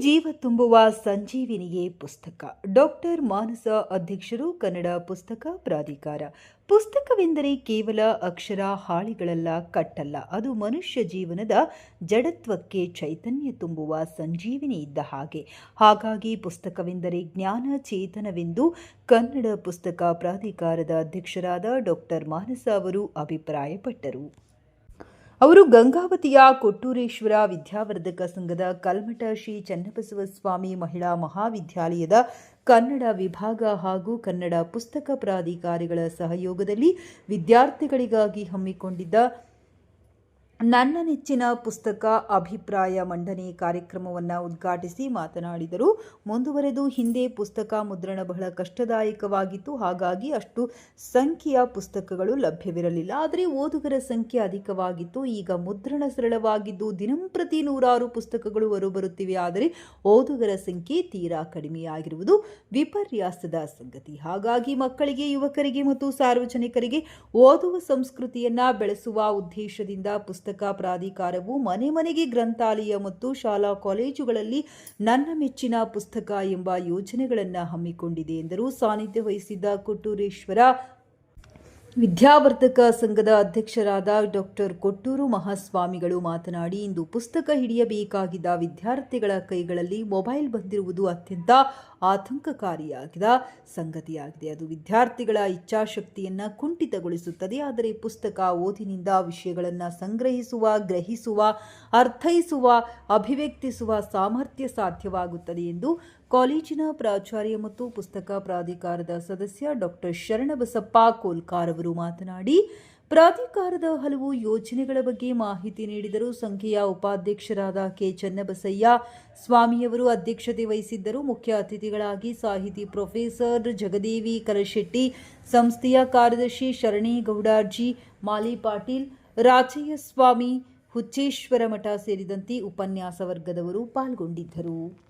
ಜೀವ ತುಂಬುವ ಸಂಜೀವಿನಿಯೇ ಪುಸ್ತಕ. ಡಾಕ್ಟರ್ ಮಾನಸ ಅಧ್ಯಕ್ಷರು ಕನ್ನಡ ಪುಸ್ತಕ ಪ್ರಾಧಿಕಾರ. ಪುಸ್ತಕವೆಂದರೆ ಕೇವಲ ಅಕ್ಷರ ಹಾಳಿಗಳಲ್ಲ, ಕಟ್ಟಲ್ಲ. ಅದು ಮನುಷ್ಯ ಜೀವನದ ಜಡತ್ವಕ್ಕೆ ಚೈತನ್ಯ ತುಂಬುವ ಸಂಜೀವಿನಿ ಇದ್ದ ಹಾಗೆ. ಹಾಗಾಗಿ ಪುಸ್ತಕವೆಂದರೆ ಜ್ಞಾನ ಚೇತನವೆಂದು ಕನ್ನಡ ಪುಸ್ತಕ ಪ್ರಾಧಿಕಾರದ ಅಧ್ಯಕ್ಷರಾದ ಡಾಕ್ಟರ್ ಮಾನಸ ಅವರು ಅಭಿಪ್ರಾಯಪಟ್ಟರು. ಅವರು ಗಂಗಾವತಿಯ ಕೊಟ್ಟೂರೇಶ್ವರ ವಿದ್ಯಾವರ್ಧಕ ಸಂಘದ ಕಲ್ಮಠ ಶ್ರೀ ಚನ್ನಬಸವ ಸ್ವಾಮಿ ಮಹಿಳಾ ಮಹಾವಿದ್ಯಾಲಯದ ಕನ್ನಡ ವಿಭಾಗ ಹಾಗೂ ಕನ್ನಡ ಪುಸ್ತಕ ಪ್ರಾಧಿಕಾರಿಗಳ ಸಹಯೋಗದಲ್ಲಿ ವಿದ್ಯಾರ್ಥಿಗಳಿಗಾಗಿ ಹಮ್ಮಿಕೊಂಡಿದ್ದ ನನ್ನ ನೆಚ್ಚಿನ ಪುಸ್ತಕ ಅಭಿಪ್ರಾಯ ಮಂಡನೆ ಕಾರ್ಯಕ್ರಮವನ್ನು ಉದ್ಘಾಟಿಸಿ ಮಾತನಾಡಿದರು. ಮುಂದುವರೆದು ಹಿಂದೆ ಪುಸ್ತಕ ಮುದ್ರಣ ಬಹಳ ಕಷ್ಟದಾಯಕವಾಗಿತ್ತು. ಹಾಗಾಗಿ ಅಷ್ಟು ಸಂಖ್ಯೆಯ ಪುಸ್ತಕಗಳು ಲಭ್ಯವಿರಲಿಲ್ಲ. ಆದರೆ ಓದುಗರ ಸಂಖ್ಯೆ ಅಧಿಕವಾಗಿತ್ತು. ಈಗ ಮುದ್ರಣ ಸರಳವಾಗಿದ್ದು ದಿನಂಪ್ರತಿ ನೂರಾರು ಪುಸ್ತಕಗಳು ಹೊರಬರುತ್ತಿವೆ. ಆದರೆ ಓದುಗರ ಸಂಖ್ಯೆ ತೀರಾ ಕಡಿಮೆಯಾಗಿರುವುದು ವಿಪರ್ಯಾಸದ ಸಂಗತಿ. ಹಾಗಾಗಿ ಮಕ್ಕಳಿಗೆ, ಯುವಕರಿಗೆ ಮತ್ತು ಸಾರ್ವಜನಿಕರಿಗೆ ಓದುವ ಸಂಸ್ಕೃತಿಯನ್ನ ಬೆಳೆಸುವ ಉದ್ದೇಶದಿಂದ ಪುಸ್ತಕ ಪ್ರಾಧಿಕಾರವು ಮನೆ ಮನೆಗೆ ಗ್ರಂಥಾಲಯ ಮತ್ತು ಶಾಲಾ ಕಾಲೇಜುಗಳಲ್ಲಿ ನನ್ನ ಮೆಚ್ಚಿನ ಪುಸ್ತಕ ಎಂಬ ಯೋಜನೆಗಳನ್ನು ಹಮ್ಮಿಕೊಂಡಿದೆ ಎಂದರು. ಸಾನ್ನಿಧ್ಯ ವಹಿಸಿದ್ದ ಕೊಟ್ಟೂರೇಶ್ವರ ವಿದ್ಯಾವರ್ಧಕ ಸಂಘದ ಅಧ್ಯಕ್ಷರಾದ ಡಾಕ್ಟರ್ ಕೊಟ್ಟೂರು ಮಹಾಸ್ವಾಮಿಗಳು ಮಾತನಾಡಿ, ಇಂದು ಪುಸ್ತಕ ಹಿಡಿಯಬೇಕಾಗಿದ್ದ ವಿದ್ಯಾರ್ಥಿಗಳ ಕೈಗಳಲ್ಲಿ ಮೊಬೈಲ್ ಬಂದಿರುವುದು ಅತ್ಯಂತ ಆತಂಕಕಾರಿಯಾಗಿದ ಸಂಗತಿಯಾಗಿದೆ. ಅದು ವಿದ್ಯಾರ್ಥಿಗಳ ಇಚ್ಛಾಶಕ್ತಿಯನ್ನು ಕುಂಠಿತಗೊಳಿಸುತ್ತದೆ. ಆದರೆ ಪುಸ್ತಕ ಓದಿನಿಂದ ವಿಷಯಗಳನ್ನು ಸಂಗ್ರಹಿಸುವ, ಗ್ರಹಿಸುವ, ಅರ್ಥೈಸುವ, ಅಭಿವ್ಯಕ್ತಿಸುವ ಸಾಮರ್ಥ್ಯ ಸಾಧ್ಯವಾಗುತ್ತದೆ ಎಂದು ಕಾಲೇಜಿನ ಪ್ರಾಚಾರ್ಯ ಮತ್ತು ಪುಸ್ತಕ ಪ್ರಾಧಿಕಾರದ ಸದಸ್ಯ ಡಾಕ್ಟರ್ ಶರಣಬಸಪ್ಪ ಕೋಲ್ಕಾರ್ ಅವರು ಮಾತನಾಡಿ, ಪ್ರಾಧಿಕಾರದ ಹಲವು ಯೋಜನೆಗಳ ಬಗ್ಗೆ ಮಾಹಿತಿ ನೀಡಿದರು ಸಂಘೆಯ ಉಪಾಧ್ಯಕ್ಷರಾದ ಕೆ. ಚನ್ನಬಸಯ್ಯ, ಸ್ವಾಮಿಯವರು ಅಧ್ಯಕ್ಷತೆ ವಹಿಸಿದ್ದರು. ಮುಖ್ಯ ಅತಿಥಿಗಳಾಗಿ ಸಾಹಿತಿ ಪ್ರೊಫೆಸರ್ ಜಗದೇವಿ ಕರಶೆಟ್ಟಿ, ಸಂಸ್ಥೆಯ ಕಾರ್ಯದರ್ಶಿ ಶರಣೇಗೌಡಾರ್ಜಿ ಮಾಲಿ ಪಾಟೀಲ್ ರಾಚಯ್ಯ ಸ್ವಾಮಿ ಹುಚ್ಚೇಶ್ವರ ಮಠ ಸೇರಿದಂತೆ ಉಪನ್ಯಾಸ ವರ್ಗದವರು ಪಾಲ್ಗೊಂಡಿದ್ದರು.